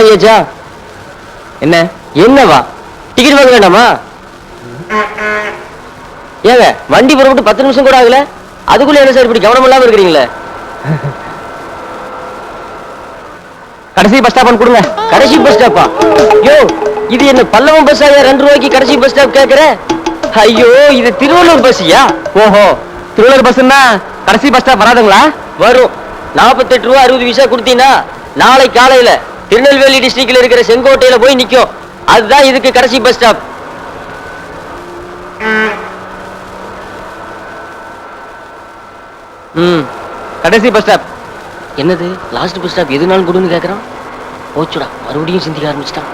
ஐயாச்சா என்ன? என்னவா? டிக்கெட் வாங்க வேண்டாமா? ஏங்க வண்டி புறப்பட்டு பத்து நிமிஷம் கூட ஆகல. அதுக்குள்ள என்ன சார் இப்படி கவனம் இல்லாம இருக்கிறீங்களே? கடைசி பஸ் ஸ்டாப் கொடுங்க. கடைசி பஸ் ஸ்டாப்பா ஐயோ இது என்ன பல்லவம் பஸ் ஆயா ரெண்டு ரூபாய்க்கு கடைசி பஸ் ஸ்டாப் கேக்குற? ஐயோ இது திருவள்ளூர் பஸ்யா ஓஹோ திருவள்ளூர் பஸ்ன்னா கடைசி பஸ் ஸ்டாப் வராதுங்களா? வரும். நாற்பத்தெட்டு ரூபா அறுபது பைசா கொடுத்தீங்கன்னா நாளை காலையில திருநெல்வேலி டிஸ்ட்ரிக்ட்ல இருக்கிற செங்கோட்டையில போய் நிற்கும் அதுதான் இதுக்கு கடைசி பஸ் ஸ்டாப் ம் கடைசி பஸ் ஸ்டாப் என்னது? லாஸ்ட் பஸ் ஸ்டாப் எதுனாலும் கொடுன்னு கேட்குறான் போச்சுடா மறுபடியும் சிந்திக்க ஆரம்பிச்சிட்டான்.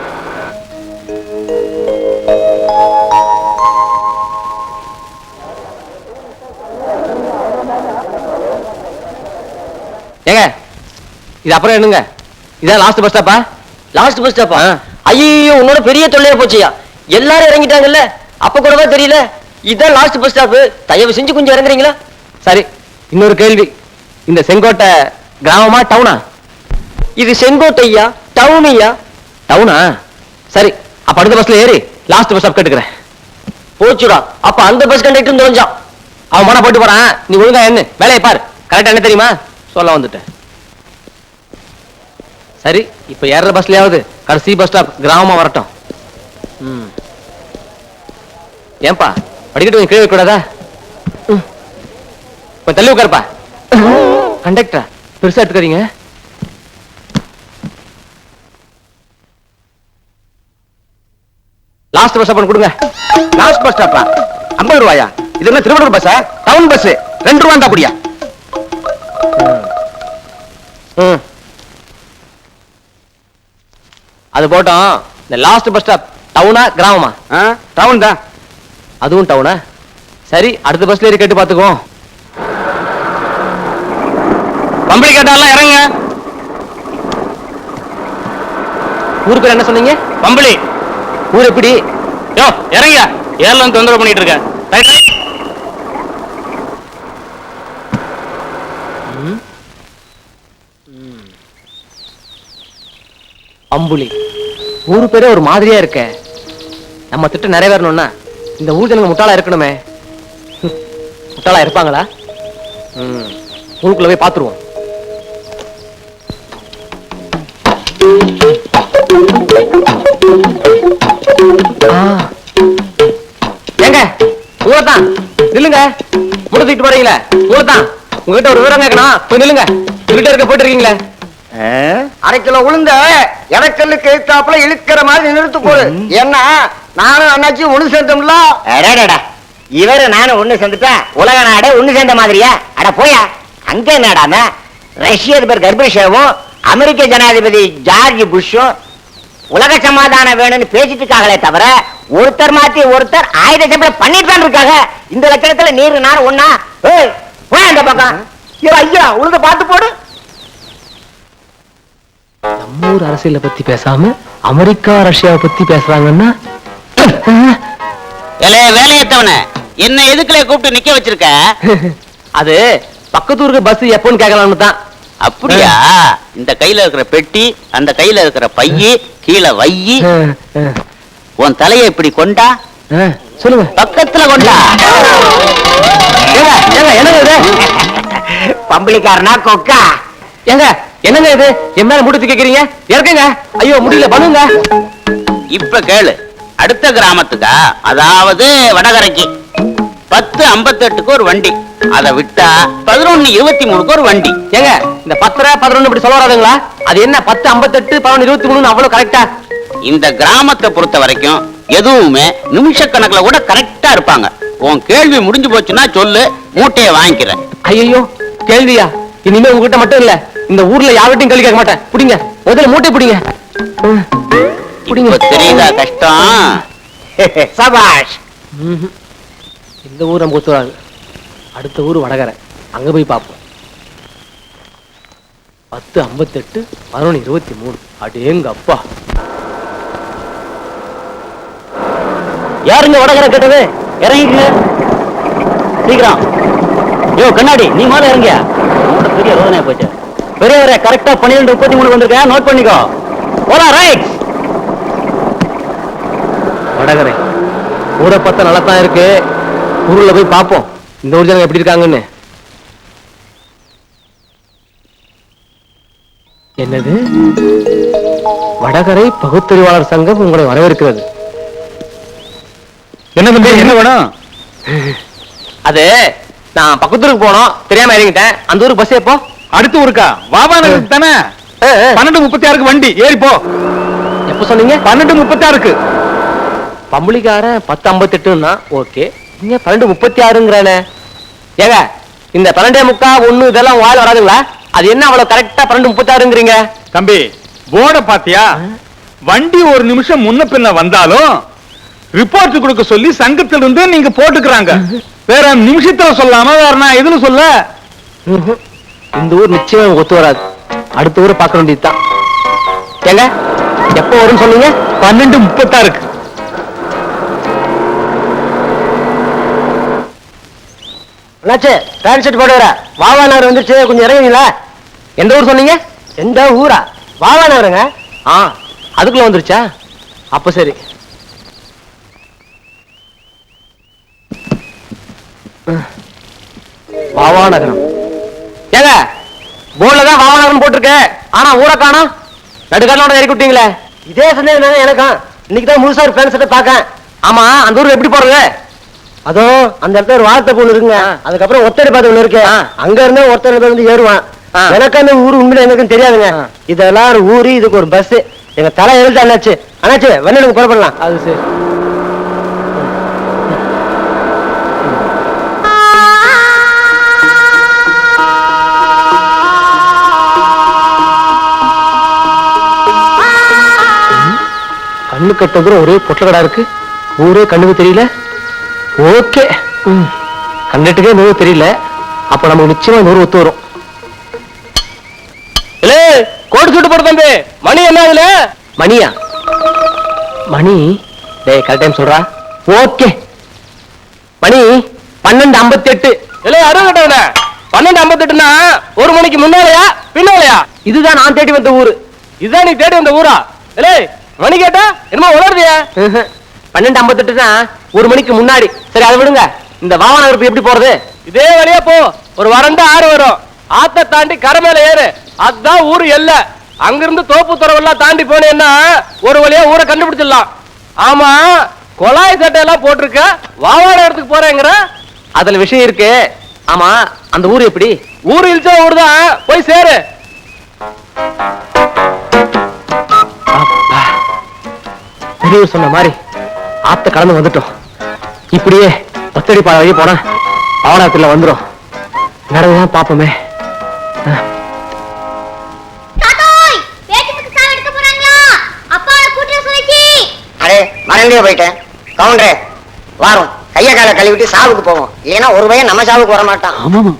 ஏங்க இது அப்புறம் என்னங்க? இதான் லாஸ்ட் பஸ் ஸ்டாப்பா லாஸ்ட் பஸ் ஸ்டாப்பா ஐயோ உன்னோட பெரிய தொல்லையா போச்சியா? எல்லாரும் இறங்கிட்டாங்கல்ல? அப்ப கூடவா தெரியல? இதான் லாஸ்ட் பஸ் ஸ்டாப் தயவு செஞ்சு கொஞ்சம் இறங்குறீங்களா? சரி இன்னொரு கேள்வி. இந்த செங்கோட்டை கிராமமா டவுனா இது செங்கோட்டையா? டவுனியா டவுனா சரி அப்ப அடுத்த பஸ்ல ஏறி. லாஸ்ட் பஸ் ஸ்டாப் கேட்டுக்கிறேன். போச்சுடா. அப்ப அந்த பஸ் கண்டக்டர் தொலைஞ்சான். அவன் மன போட்டு போறான். நீ ஒழுங்கா என்ன வேலையை பாரு. கரெக்டா என்ன தெரியுமா? சொல்ல வந்துட்டேன். சரி இப்ப ஏற பஸ்லயாவது? கடைசி பஸ் ஸ்டாப் கிராமமா வரட்டும். ம். ஏன்பா படிக்கட்டு கொஞ்சம் கீழே கூடாதா கொஞ்சம் தள்ளி உட்காருப்பா. கண்டக்டரா பெருசா எடுத்துக்காதீங்க. லாஸ்ட் பஸ் ஸ்டாப் கொடுங்க. லாஸ்ட் பஸ் ஸ்டாப்பா ஐம்பது ரூபாயா? இது என்ன திருவள்ளூர் பஸ்ஸா டவுன் பஸ் ரெண்டு ரூபா இருந்தா குடியா? அது போட்டோம். இந்த லாஸ்ட் பஸ் ஸ்டாப் டவுனா கிராமமா? டவுன் தான். அதுவும் டவுனா சரி அடுத்த பஸ்ல ஏறி கேட்டு பாத்துக்குவோம். பம்பளி கேட்டாலாம் இறங்க ஊர் பேர் என்ன சொன்னீங்க? பம்பளி. ஊர் எப்படி? யோ இறங்க ஏர்லாம் தொந்தரவு பண்ணிட்டு இருக்க. அம்புலி. ஊர் பேரே ஒரு மாதிரியா இருக்க. நம்ம திட்டம் நிறைவேறணும்னா இந்த ஊர் ஜனங்க முட்டாளா இருக்கணுமே. முட்டாளா இருப்பாங்களா? ம், ஊருக்குள்ள போய் பாத்துருவோம். ஏங்க உங்கதான் நில்லுங்க. முடிச்சுட்டு போறீங்களே. உங்கதான் உங்ககிட்ட ஒரு விவரம் கேட்கணும். போய் நில்லுங்க. உங்ககிட்ட இருக்க போயிட்டு இருக்கீங்களே. அரை கிலோ உளுந்த இடக்கல்லுக்கு எழுத்தாப்புல இழுக்கிற மாதிரி நிறுத்து போடு. ஏன்னா நானும் அண்ணாச்சி ஒண்ணு சேர்ந்தோம்ல? இவரு நானும் ஒண்ணு சேர்ந்துட்டா உலக நாடு ஒண்ணு சேர்ந்த மாதிரியா? அட போயா. அங்க என்னடாம ரஷ்ய அதிபர் கர்பஷேவும் அமெரிக்க ஜனாதிபதி ஜார்ஜ் புஷ்ஷும் உலக சமாதானம் வேணும்னு பேசிட்டு இருக்காங்களே தவிர ஒருத்தர் மாத்தி ஒருத்தர் ஆயுத சம்பளம் பண்ணிட்டு தான் இருக்காங்க. இந்த லட்சணத்துல நீர் நார் போய் அந்த பக்கம். ஐயோ ஐயா உளுந்த பார்த்து போடு. நம்ம ஊர் அரசியலை பத்தி பேசாம அமெரிக்கா ரஷ்யாவை பத்தி பேசுறாங்கன்னா வேலையத்தவன என்ன எதுக்குல கூப்பிட்டு நிக்க வச்சிருக்க? அது பக்கத்து ஊருக்கு பஸ் எப்போன்னு கேட்கலாம்னு தான். அப்படியா? இந்த கையில இருக்கிற பெட்டி அந்த கையில இருக்கிற பையி கீழே வையி. உன் தலையை இப்படி கொண்டா? சொல்லுங்க. பக்கத்துல கொண்டா? பம்பளிக்காரனா கொக்கா? ஏங்க என்னங்க இது? என் மேல முடித்து கேக்குறீங்க இறக்குங்க. ஐயோ முடியல. பண்ணுங்க. இப்ப கேளு. அடுத்த கிராமத்துக்கா? அதாவது வடகரைக்கு. பத்து ஐம்பத்தெட்டுக்கு ஒரு வண்டி. அதை விட்டா பதினொன்னு இருபத்தி மூணுக்கு ஒரு வண்டி. ஏங்க இந்த பத்தரை பதினொன்னு இப்படி சொல்ல வராதுங்களா? அது என்ன பத்து ஐம்பத்தெட்டு பதினொன்று இருபத்தி மூணு அவ்வளவு கரெக்டா இந்த கிராமத்தை பொறுத்த வரைக்கும் எதுவுமே நிமிஷ கணக்குல கூட கரெக்டா இருப்பாங்க. உன் கேள்வி முடிஞ்சு போச்சுன்னா சொல்லு. மூட்டையை வாங்கிக்கிறேன். ஐயோ கேள்வியா? இனிமே உங்ககிட்ட மட்டும் இல்ல. இந்த ஊர்ல யார்கிட்டயும் கேள்வி கேட்க மாட்டேன். புடிங்க. முதல்ல மூட்டை புடிங்க. புடிங்க. தெரியுதா கஷ்டம்? சபாஷ். இந்த ஊர் நமக்கு ஒத்து வராது அடுத்த ஊர் வடகரை. அங்க போய் பார்ப்போம். பத்து ஐம்பத்தெட்டு பதினொன்று இருபத்தி மூணு. அடேங்க அப்பா. யாருங்க வடகரை கேட்டது? இறங்கிக்கங்க. சீக்கிரம். யோ கண்ணாடி நீ மேல இறங்கியா? பெரிய ரோதனை போச்சு. பெரியவரே கரெக்டா பன்னிரெண்டு முப்பத்தி மூணு வந்திருக்கேன். நோட் பண்ணிக்கோ. போலாம் ரைட் வடகரை. ஊரை பார்த்தா நல்லா தான் இருக்கு. ஊர்ல போய் பார்ப்போம் இந்த ஊர் ஜனங்க எப்படி இருக்காங்கன்னு. என்னது? வடகரை பகுத்தறிவாளர் சங்கம் உங்களை வரவேற்கிறது. என்ன தம்பி? என்ன வேணும்? அது நான் பக்கத்தூருக்கு போனோம். தெரியாம இறங்கிட்டேன். அந்த ஊருக்கு பஸ் எப்போ அடுத்த ஊருக்கா? வாபா நகருக்கு தானே பன்னெண்டு முப்பத்தி ஆறுக்கு வண்டி ஏறி போ. எப்போ சொன்னீங்க? பன்னெண்டு முப்பத்தி ஆறுக்கு. பம்புலிக்காரன் பத்து ஐம்பத்தெட்டுன்னா ஓகே. நீங்க பன்னெண்டு முப்பத்தி ஆறுங்கிறானே. ஏங்க இந்த பன்னெண்டே முக்கா ஒண்ணு இதெல்லாம் வாயில் வராதுங்களா? அது என்ன அவ்வளவு கரெக்டா பன்னெண்டு முப்பத்தி ஆறுங்கிறீங்க? தம்பி போர்ட பாத்தியா? வண்டி ஒரு நிமிஷம் முன்ன பின்ன வந்தாலும் ரிப்போர்ட் கொடுக்க சொல்லி சங்கத்துல இருந்து நீங்க போட்டுக்கிறாங்க. வேற நிமிஷத்துல சொல்லாம வேற நான் எதுன்னு சொல்ல. இந்த ஊர் நிச்சயம் ஒத்து வராது. அடுத்த ஊரை பார்க்க வேண்டியதுதான். ஏங்க எப்போ வரும்னு சொன்னீங்க பன்னெண்டு முப்பத்தாறுக்கு என்னாச்சு பேண்ட் ஷர்ட் போட்டு வர. வாவா நகர் வந்துருச்சு. கொஞ்சம் இறங்குங்களா எந்த ஊர் சொன்னீங்க? எந்த ஊரா? வாவா நகருங்க. ஆ அதுக்குள்ள வந்துருச்சா? அப்ப சரி. வாவா நகரம். ஏங்க போர்டுல தான் வாவா நகரம் போட்டிருக்கு. ஆனா ஊரை காணோம். நடுக்காரோட இறக்கி விட்டீங்களே. இதே சந்தேகம் தானே எனக்கும். இன்னைக்கு தான் முழுசா ஒரு பேண்ட் ஷர்ட்டை பார்க்கேன். ஆமா அந்த ஊருக்கு எப்படி போறது? அதோ அந்த இடத்துல ஒரு வார்த்தை பொண்ணு இருக்குங்க. அதுக்கப்புறம் ஒத்தடி பாத்து ஒண்ணு இருக்கு. அங்க இருந்தே ஒருத்தர் வந்து ஏறுவான். எனக்கு அந்த ஊர் உண்மையில எனக்கும் தெரியாதுங்க. இதெல்லாம் ஒரு ஊரு இதுக்கு ஒரு பஸ் எங்க தலை எழுத்து அண்ணாச்சு. அண்ணாச்சு வெள்ளனுக்கு புறப்படலாம். அது சரி. கண்ணு கட்ட தூரம் ஒரே பொட்டலடா இருக்கு. ஊரே கண்ணுக்கு தெரியல. ஓகே. கண்ணுட்டுக்கே நூறு தெரியல. அப்ப நமக்கு நிச்சயமா நூறு ஒத்து வரும். கோட்டு சுட்டு போடு தம்பி. மணி என்ன அதுல மணியா? மணி? டேய் கரெக்ட் டைம் சொல்றா. ஓகே. மணி பன்னெண்டு ஐம்பத்தி எட்டு இல்ல அறுபது பன்னெண்டு ஐம்பத்தி எட்டுனா ஒரு மணிக்கு முன்னாலயா பின்னாலயா? இதுதான் நான் தேடி வந்த ஊரு. இதுதான் நீ தேடி வந்த ஊரா? இல்ல மணி கேட்டா என்னமோ உணர்றியா பன்னெண்டு ஐம்பத்தெட்டுனா ஒரு மணிக்கு முன்னாடி. சரி அதை விடுங்க. இந்த வாகனம் எப்படி போறது? இதே வழியா போ. ஒரு வறண்ட ஆறு வரும். ஆத்த தாண்டி கரை மேல ஏறு. அதுதான் ஊரு எல்ல. அங்கிருந்து தோப்பு துறவெல்லாம் தாண்டி போனேன்னா ஒரு வழியா ஊரை கண்டுபிடிச்சிடலாம். ஆமா குழாய் சட்டை எல்லாம் போட்டிருக்க. வாவாட இடத்துக்கு போறேங்கிற. அதுல விஷயம் இருக்கு. ஆமா அந்த ஊர் எப்படி? ஊர் இழிச்ச ஊர் தான் போய் சேரு. பெரியவர் சொன்ன மாதிரி ஆத்த கடந்து வந்துட்டோம். இப்படியே ஒத்தடி பாதை வழி போனா பவனாத்துல வந்துரும். நடந்துதான் பாப்போமே. தாத்தாய் பேச்சு முத்து சாவு எடுக்க போறாங்களா? அப்பாவோட கூட்டுற சொல்லிச்சு அடே மறந்தே போயிட்டேன். கவுண்டரே வாரும். கைய காலை கழுவிட்டு சாவுக்கு போவோம். இல்லைன்னா ஒரு பையன் நம்ம சாவுக்கு வர மாட்டான். ஆமாமா.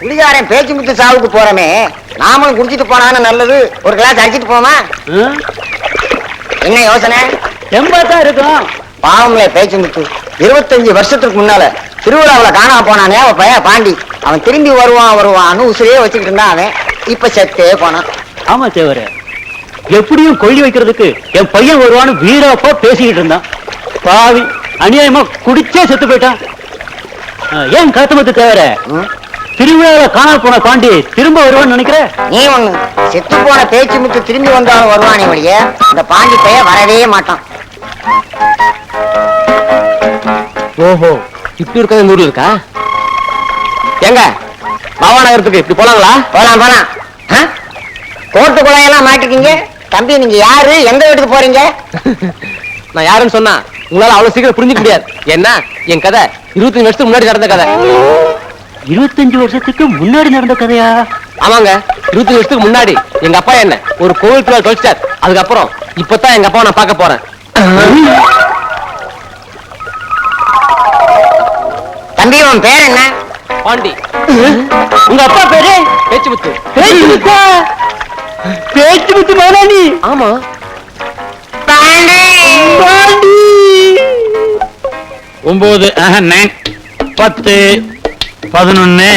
குடிகாரன் பேச்சு முத்து சாவுக்கு போறமே. நாமளும் குடிச்சிட்டு போனாதானே நல்லது. ஒரு கிளாஸ் அடிச்சிட்டு போமா என்ன யோசனை? எண்பதா இருக்கும். பாவம்ல பேச்சு முத்து. இருபத்தஞ்சு வருஷத்துக்கு முன்னால திருவிழாவுல காணாம போனானே அவன் பையன் பாண்டி. அவன் திரும்பி வருவான் வருவான்னு உசிரியே வச்சுக்கிட்டு இருந்தான் அவன். இப்ப செத்தே போனான். ஆமா தேவர. எப்படியும் கொள்ளி வைக்கிறதுக்கு என் பையன் வருவான்னு வீரப்பா பேசிக்கிட்டு இருந்தான். பாவி அநியாயமா குடிச்சே செத்து போயிட்டான். ஏன் காத்தமத்து தேவர? ம்? திருவிழாவில் காணாம போன பாண்டி திரும்ப வருவான்னு நினைக்கிற? நீ ஒண்ணு செத்து போன பேச்சு முத்து திரும்பி வந்தாலும் வருவானே வழிய இந்த பாண்டி பையன் வரவே மாட்டான். ஓஹோ இப்படி இருக்கா இந்த ஊர்ல இருக்கா? ஏங்க பாவா நகரத்துக்கு இப்படி போலாங்களா? போலாம் போலாம்? கோட்டு குழாயெல்லாம் மாட்டிட்டீங்க தம்பி நீங்க யாரு? எந்த வீட்டுக்கு போறீங்க? நான் யாருன்னு சொன்னா உங்களால அவ்வளவு சீக்கிரம் புரிஞ்சுக்க முடியாது. என்ன? என் கதை. இருபத்தஞ்சு வருஷத்துக்கு முன்னாடி நடந்த கதை. இருபத்தஞ்சு வருஷத்துக்கு முன்னாடி நடந்த கதையா? ஆமாங்க. இருபத்தஞ்சு வருஷத்துக்கு முன்னாடி. எங்க அப்பா என்ன? ஒரு கோவில் திருவிழா தொலைச்சிட்டார். அதுக்கப்புறம் இப்பதான் எங்க அப்பாவை நான் பார்க்க போறேன். தம்பி உன் பேர் என்ன? பாண்டி. உங்க அப்பா பேரு? பேச்சு முத்து பேச்சு முத்தா பேச்சு முத்து மகனானி ஆமா. பாண்டி. ஒன்பது நைன். பத்து. பதினொன்னு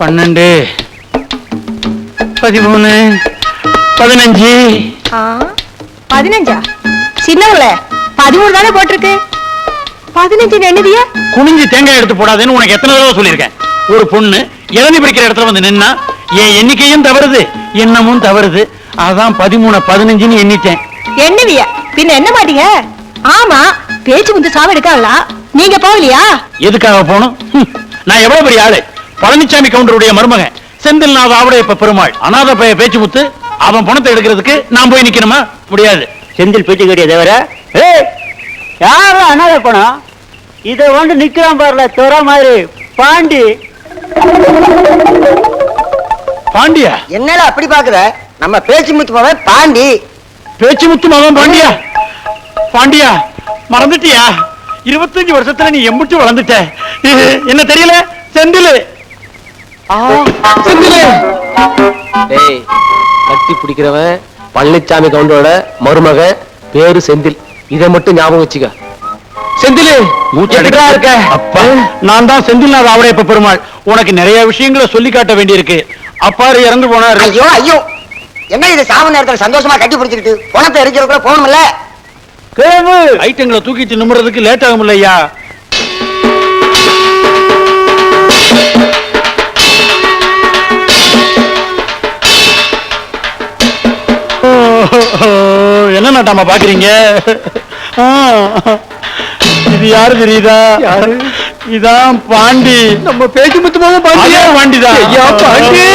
பன்னெண்டு பதிமூணு பதினஞ்சு. ஆ, பதினஞ்சா? சின்னவங்கள பதிமூணு தானே போட்டிருக்கு? பதினஞ்சு என்னதியா? குனிஞ்சு தேங்காய் எடுத்து போடாதேன்னு உனக்கு எத்தனை தடவை சொல்லியிருக்கேன். ஒரு பொண்ணு இளநீ பிடிக்கிற இடத்துல வந்து நின்னா என் எண்ணிக்கையும் தவறுது எண்ணமும் தவறுது. அதான் பதிமூணு பதினஞ்சுன்னு எண்ணிட்டேன். என்னவியா? பின்ன என்ன மாட்டீங்க? ஆமா பேச்சு முந்து சாவு எடுக்காங்களா? நீங்க போகலையா? எதுக்காக போகணும்? ஹம், நான் எவ்வளவு பெரிய ஆளு? பழனிசாமி கவுண்டருடைய மருமகன். செந்தில் நாத ஆவுடைய இப்ப பெருமாள். அனாத பைய பேச்சு முத்து அவன் பணத்தை எடுக்கிறதுக்கு நான் போய் நிக்கணுமா? முடியாது. செந்தில் பேச்சு கிடையாது தவிர? ஏய் யாரும் அனாத பணம்? இதை வந்து நிக்கிறான் பாருல துற மாதிரி. பாண்டி. பாண்டியா? என்னல அப்படி பாக்குற? நம்ம பேச்சு முத்து போவன் பாண்டி. பேச்சு முத்து மகன் பாண்டியா? பாண்டியா மறந்துட்டியா? இருபத்தஞ்சு வருஷத்துல நீ எம்புட்டு வளர்ந்துட்ட. என்ன தெரியல? செந்தில். செந்தில். கட்டி பிடிக்கிறவன் பழனிச்சாமி கவுண்டரோட மருமக பேரு செந்தில். இதை மட்டும் ஞாபகம் வச்சுக்க. செந்தில் இருக்க? அப்பா. நான் தான் செந்தில்நாத் ஆவடையப்ப பெருமாள். உனக்கு நிறைய விஷயங்களை சொல்லி காட்ட வேண்டியிருக்கு. அப்பாரு இறந்து போனாரு. ஐயோ ஐயோ. என்ன இது சாவு நேரத்துல சந்தோஷமா கட்டி பிடிச்சிக்கிட்டு? பணத்தை எரிக்கிறதுக்குள்ள போகணும்ல கிழவு! ஐட்டங்களை தூக்கிட்டு நிமிடுறதுக்கு லேட் ஆகும் இல்லையா என்ன நாட்டாமா பாக்குறீங்க? இது யாரு தெரியுதா? இதான் பாண்டி. நம்ம பேச்சு முத்துமாக பாண்டி பாண்டிதான் ஐயா பாண்டி!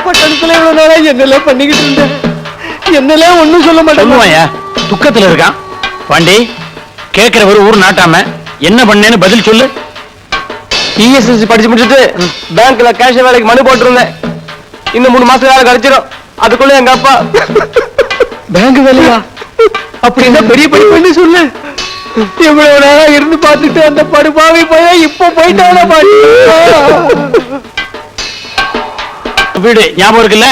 பட்டணத்துல இவ்வளவு நேரம் என்னெல்லாம் பண்ணிக்கிட்டு இருந்தேன்? என்னெல்லாம் ஒண்ணும் சொல்ல சொல்லுவாயா? துக்கத்துல இருக்கான். பாண்டி கேக்குறவர் ஊர் நாட்டாம என்ன பண்ணேன்னு பதில் சொல்லு. பிஎஸ்எஸ்சி படிச்சு முடிச்சுட்டு பேங்க்ல கேஷ் வேலைக்கு மனு போட்டிருந்தேன். இன்னும் மூணு மாசம் வேலை கிடைச்சிடும் அதுக்குள்ள எங்க அப்பா. பேங்க் வேலையா? அப்படின்னா பெரிய படிப்புன்னு சொல்லு. இவ்வளவு நேரம் இருந்து பார்த்துட்டு அந்த படுபாவை போய் இப்ப போயிட்டான வீடு ஞாபகம் இருக்குல்ல?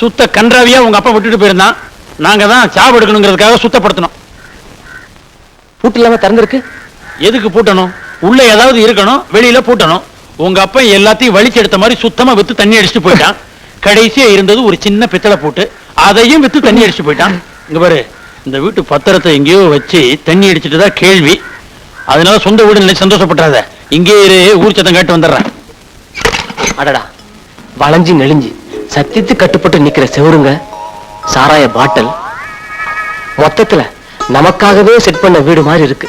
சுத்த கன்றாவியா உங்க அப்பா விட்டுட்டு போயிருந்தான். நாங்க தான் சாவு எடுக்கணுங்கிறதுக்காக சுத்தப்படுத்தணும். பூட்டு இல்லாம திறந்திருக்கு? எதுக்கு பூட்டணும்? உள்ள ஏதாவது இருக்கணும் வெளியில பூட்டணும். உங்க அப்பா எல்லாத்தையும் வலிச்சு எடுத்த மாதிரி சுத்தமா வித்து தண்ணி அடிச்சுட்டு போயிட்டான். கடைசியா இருந்தது ஒரு சின்ன பித்தளை பூட்டு. அதையும் வித்து தண்ணி அடிச்சுட்டு போயிட்டான். இங்க பாரு இந்த வீட்டு பத்திரத்தை எங்கேயோ வச்சு தண்ணி அடிச்சிட்டு தான் கேள்வி. அதனால சொந்த வீடு நினைச்சு சந்தோஷப்படாத இங்கே இரு ஊர் சத்தம் கேட்டு வந்துடுறேன். அடடா வளைஞ்சு நெளிஞ்சு. சத்தியத்து கட்டுப்பட்டு நிக்கிற செவருங்க சாராய பாட்டில். மொத்தத்துல நமக்காகவே செட் பண்ண வீடு மாதிரி இருக்கு.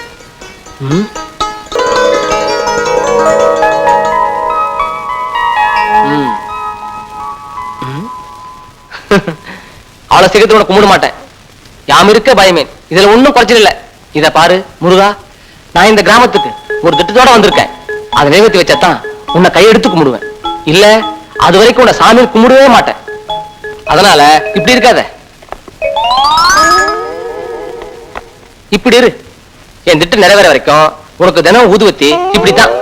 அவ்வளவு ம். உனக்கு மூட கும்பிட மாட்டேன். யாம் இருக்க பயமேன் இதுல ஒண்ணும் குறைச்சல் இல்லை. இத பாரு முருகா. நான் இந்த கிராமத்துக்கு ஒரு திட்டத்தோட வந்திருக்கேன். அதை நிறைவேற்றி வச்சாதான் உன்னை கையெடுத்து கும்பிடுவேன். இல்ல அது வரைக்கும் உன்னை சாமி கும்பிடவே மாட்டேன். அதனால இப்படி இருக்காத. இப்படி இரு. என் திட்டம் நிறைவேற வரைக்கும் உனக்கு தினம் ஊதுவத்தி இப்படித்தான்.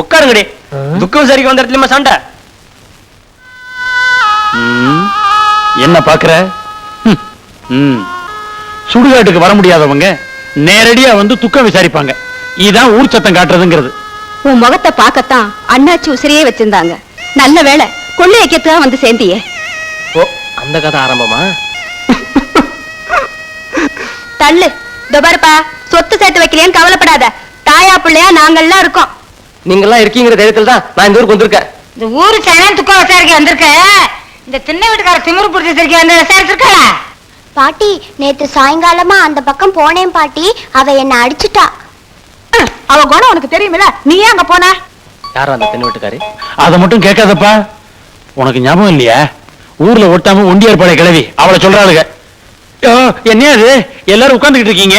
உட்காருங்கடி துக்கம் சரிக்கு வந்த இடத்துல சண்டை? என்ன பாக்குற? சுடுகாட்டுக்கு வர முடியாதவங்க நேரடியா வந்து துக்கம் விசாரிப்பாங்க. இதுதான் ஊர் சத்தம் காட்டுறதுங்கிறது. உன் முகத்தை பார்க்கத்தான் அண்ணாச்சி உசிரியே வச்சிருந்தாங்க. நல்ல வேளை கொள்ளை வைக்கிறதுதான் வந்து சேர்ந்தியே. ஓ அந்த கதை ஆரம்பமா? தள்ளு. பாருப்பா சொத்து சேர்த்து வைக்கிறேன்னு கவலைப்படாத. தாயா பிள்ளையா நாங்கெல்லாம் இருக்கோம். நீங்கெல்லாம் இருக்கீங்கிற தைரியத்துல தான் நான் இந்த ஊருக்கு வந்திருக்கேன். இந்த ஊரு சேனம் துக்கம் விசாரிக்க வந்திருக்க? இந்த திண்ணை வீட்டுக்கார திமிரு பிடிச்சி விசாரிக்க வந்து விசாரிச்சிருக்கா பாட்டி நேத்து சாயங்காலமா அந்த பக்கம் போனேன் பாட்டி. அவ என்ன அடிச்சிட்டா. அவ குணம் உனக்கு தெரியுமில நீ ஏன் அங்க போன? யாரும் அந்த தென் வீட்டுக்காரு? அதை மட்டும் கேட்காதப்பா. உனக்கு ஞாபகம் இல்லையா? ஊர்ல ஒட்டாம ஒண்டியார் படை கிளவி அவளை சொல்றாளுங்க என்னையா அது எல்லாரும் உட்கார்ந்துகிட்டு இருக்கீங்க.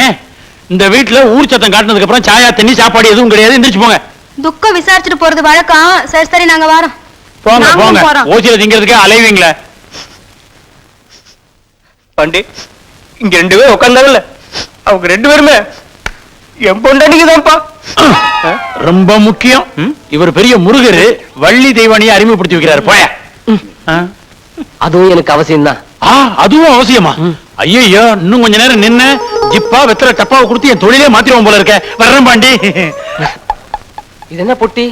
இந்த வீட்டுல ஊர் சத்தம் காட்டினதுக்கு அப்புறம் சாயா தண்ணி சாப்பாடு எதுவும் கிடையாது. எந்திரிச்சு போங்க. துக்கம் விசாரிச்சுட்டு போறது வழக்கம். சரி சரி நாங்க வரோம். போங்க போங்க. போறோம். ஓசியில திங்கிறதுக்கே அலைவீங்களே? பண்டி இங்க ரெண்டு பேரும் உட்காந்தாங்கல்ல அவங்க ரெண்டு பேருமே. என் பொண்டாட்டிக்கு தான்ப்பா ரொம்ப முக்கியம். இவர் பெரிய முருகர். வள்ளி தெய்வானியை அறிமுகப்படுத்தி வைக்கிறாரு. போய. அதுவும் எனக்கு அவசியம் தான் ஆ அதுவும் அவசியமா? ஐயோ இன்னும் கொஞ்ச நேரம் நின்னு ஜிப்பா வெத்தல டப்பாவை கொடுத்து என் தொழிலே மாத்திருவோம் போல இருக்க. வர்றேன் பாண்டி. இது என்ன பொட்டி?